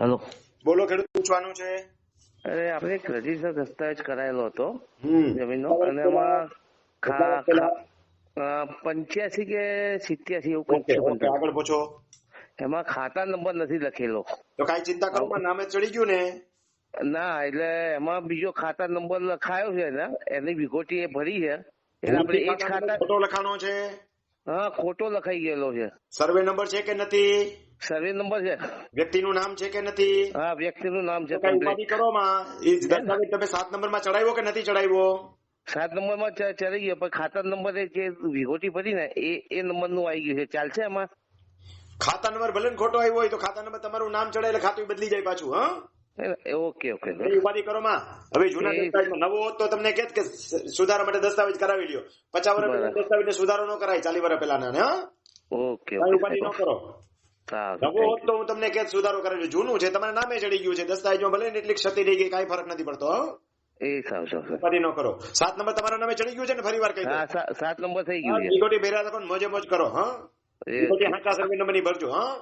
Hello. બોલો ખેડૂત પૂછવાનું છે? અરે આપણે એક રજિસ્ટર દસ્તાવેજ કરાયેલો હતો જમીનનો અને એમાં પંચ્યાસી કે સિત્યાસી એવું કંઈક છે આગળ પૂછો. એમાં ખાતા નંબર નથી લખેલો. તો કાંઈ ચિંતા કરો નામે ચડી ગયું ને? ના એટલે એમાં બીજો ખાતા નંબર લખાયો છે ને એની વિગોટી એ ભરી છે. એટલે આપણે એ જ ખાતા ખોટો લખાણો છે? હા ખોટો લખાઈ ગયેલો છે. સર્વે નંબર છે કે નથી? સર્વે નંબર છે. વ્યક્તિનું નામ છે કે નથી? હા વ્યક્તિનું નામ છે ઉપાધિ કરો માં? એ દસ્તાવેજ તમે સાત નંબરમાં ચડાવ્યો કે નથી ચડાવ્યો? સાત નંબરમાં ચડી ગયો પણ ખાતા નંબર જે વિગોટી ભરી ને એ એ નંબરનું આવી ગયું છે. ચાલશે એમાં ખાતા નંબર ભલે ખોટો આવ્યો હોય તો ખાતા નંબર તમારું નામ ચડાય એટલે ખાતું બદલી જાય પાછું હા? Okay okay. ઉપાધિ કરો માં. હવે જૂના દસ્તાવેજમાં નવો હોત તો તમને કેત કે સુધારા માટે દસ્તાવેજ કરાવી લ્યો. પચાસ વર્ષ દસ્તાવેજ સુધારો ન કરાય ચાલી વર્ષ પહેલાના ને હા? ઓકે. ઉપાધિ ન કરો. સારું નવો હોત તો હું તમને કે સુધારો કરેલો જૂનું છે તમારા નામે ચડી ગયું છે. દસ્તાવેજમાં ભલે એટલી ક્ષતિ રહી ગઈ કઈ ફરક નથી પડતો હા. એ સાવ સાવ ફરી ન કરો. સાત નંબર તમારા નામે ચડી ગયું છે ને ફરી વાર કહી દો સાત નંબર થઈ ગયું છે. ભેરા રાખો મોજે મોજ કરો હા. હાકા સર્વે નંબરની ભરજો હા.